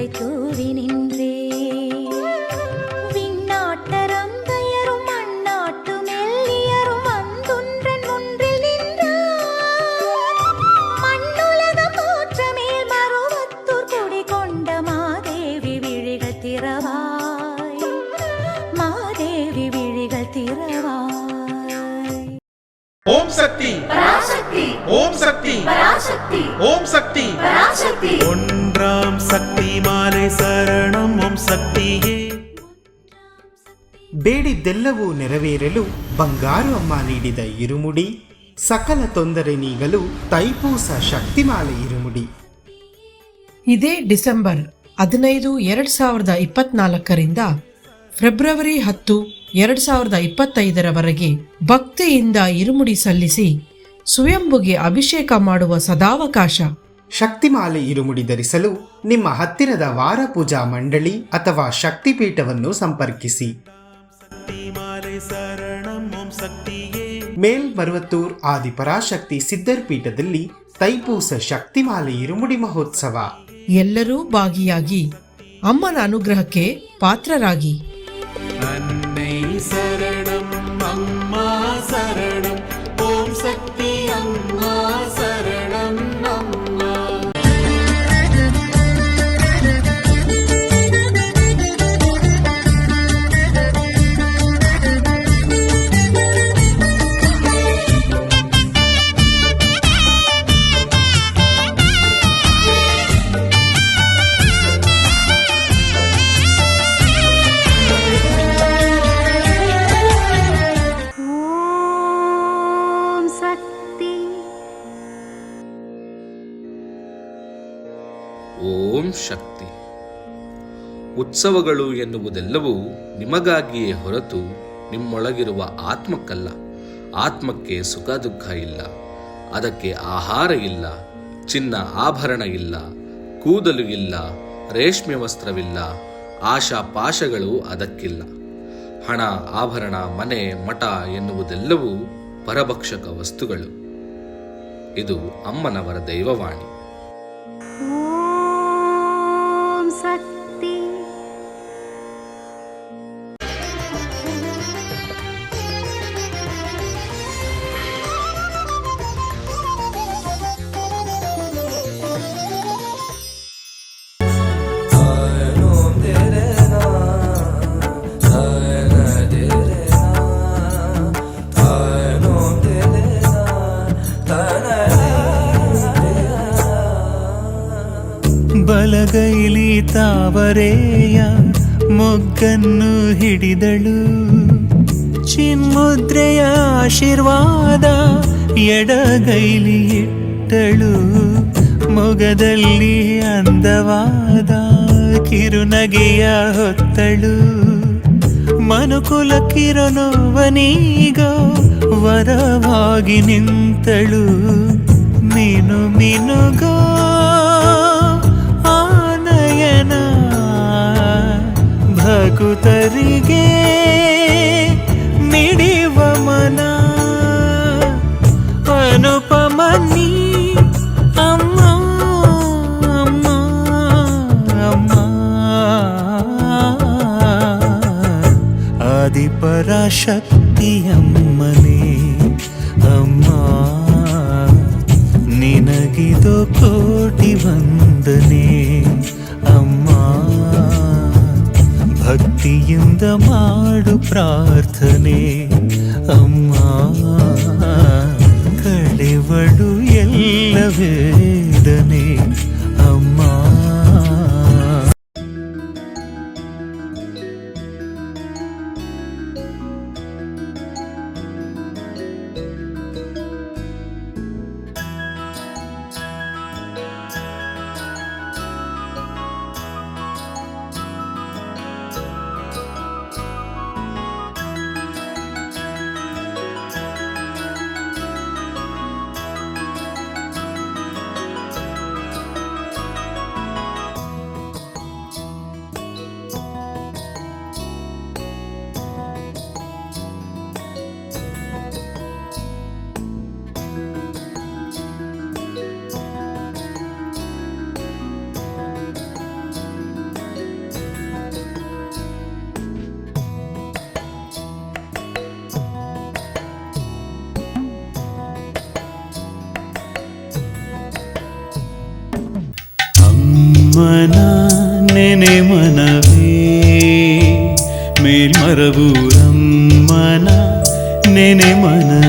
கொன்றை தூவி நின்றே. விண்ணாட்டரங்கையரும் மண்ணாட்டு மெல்லியரும் வந்துன்றன் ஒன்றில் நின்றார். மண்ணுலக போற்ற மேல் மருவத்தூர் குடி கொண்ட மாதேவி விழிகள் திறவாய். மாதேவி விழிகள் திறவாய். ஓம் சக்தி. பராசக்தி. ஓம் சக்தி. பராசக்தி. ஓம் சக்தி. பராசக்தி. ಮಾಲೆ ಶರಣಂ ಬೇಡಿದ್ದೆಲ್ಲವೂ ನೆರವೇರಲು ಬಂಗಾರು ಅಮ್ಮ ನೀಡಿದ ಇರುಮುಡಿ ಸಕಲ ತೊಂದರೆ ನೀಗಲು ತೈಪೂಸ ಶಕ್ತಿಮಾಲೆ ಇರುಮುಡಿ. ಇದೇ ಡಿಸೆಂಬರ್ ಹದಿನೈದು ಎರಡು ಸಾವಿರದ ಇಪ್ಪತ್ನಾಲ್ಕರಿಂದ ಫೆಬ್ರವರಿ ಹತ್ತು ಎರಡು ಸಾವಿರದ ಇಪ್ಪತ್ತೈದರವರೆಗೆ ಭಕ್ತಿಯಿಂದ ಇರುಮುಡಿ ಸಲ್ಲಿಸಿ ಸ್ವಯಂಭುಗೆ ಅಭಿಷೇಕ ಮಾಡುವ ಸದಾವಕಾಶ. ಶಕ್ತಿಮಾಲೆ ಇರುಮುಡಿ ಧರಿಸಲು ನಿಮ್ಮ ಹತ್ತಿರದ ವಾರ ಪೂಜಾ ಮಂಡಳಿ ಅಥವಾ ಶಕ್ತಿಪೀಠವನ್ನು ಸಂಪರ್ಕಿಸಿ. ಮೇಲ್ ಮೇಲ್ಮರುವತ್ತೂರ್ ಆದಿಪರಾಶಕ್ತಿ ಸಿದ್ಧರ್ಪೀಠದಲ್ಲಿ ತೈಪೂಸ ಶಕ್ತಿಮಾಲೆ ಇರುಮುಡಿ ಮಹೋತ್ಸವ. ಎಲ್ಲರೂ ಭಾಗಿಯಾಗಿ ಅಮ್ಮನ ಅನುಗ್ರಹಕ್ಕೆ ಪಾತ್ರರಾಗಿ. ಅನ್ನೈ ಶರಣಂ ಅಮ್ಮ ಶರಣಂ ಓಂ ಶಕ್ತಿ. ಉತ್ಸವಗಳು ಎನ್ನುವುದೆಲ್ಲವೂ ನಿಮಗಾಗಿಯೇ ಹೊರತು ನಿಮ್ಮೊಳಗಿರುವ ಆತ್ಮಕ್ಕಲ್ಲ. ಆತ್ಮಕ್ಕೆ ಸುಖ ದುಃಖ ಇಲ್ಲ. ಅದಕ್ಕೆ ಆಹಾರ ಇಲ್ಲ. ಚಿನ್ನ ಆಭರಣ ಇಲ್ಲ. ಕೂದಲು ಇಲ್ಲ. ರೇಷ್ಮೆ ವಸ್ತ್ರವಿಲ್ಲ. ಆಶಾ ಪಾಶಗಳು ಅದಕ್ಕಿಲ್ಲ. ಹಣ, ಆಭರಣ, ಮನೆ, ಮಠ ಎನ್ನುವುದೆಲ್ಲವೂ ಪರಭಕ್ಷಕ ವಸ್ತುಗಳು. ಇದು ಅಮ್ಮನವರ ದೈವವಾಣಿ. ಬಲಗೈಲಿ ತಾವರೆಯ ಮೊಗ್ಗನ್ನು ಹಿಡಿದಳು. ಚಿನ್ಮುದ್ರೆಯ ಆಶೀರ್ವಾದ ಎಡಗೈಲಿ ಇಟ್ಟಳು. ಮೊಗದಲ್ಲಿ ಅಂದವಾದ ಕಿರುನಗೆಯ ಹೊತ್ತಳು. ಮನುಕುಲ ಕಿರಣವನೀಗ ವರವಾಗಿ ನಿಂತಳು. ಮೀನು ಮಿನುಗೋ ಭಕುತರಿಗೆ ನಿಡಿವ ಮನ. ಅನುಪಮನಿ ಅಮ್ಮ ಅಮ್ಮ ಅಮ್ಮ. ಆದಿಪರಾಶಕ್ತಿಯಮ್ಮನೇ ಅಮ್ಮ. ನಿನಗಿದು ಕೋಟಿ ವಂದನೆ. ಭಕ್ತಿಯಿಂದ ಮಾಡು ಪ್ರಾರ್ಥನೆ ಅಮ್ಮ ಕಳೆವಳು ಎಲ್ಲ ನೆನೆ ಮನವೇ ಮೇಲ್ಮರಬೂರಮ್ಮನ ನೆನೆ ಮನವೇ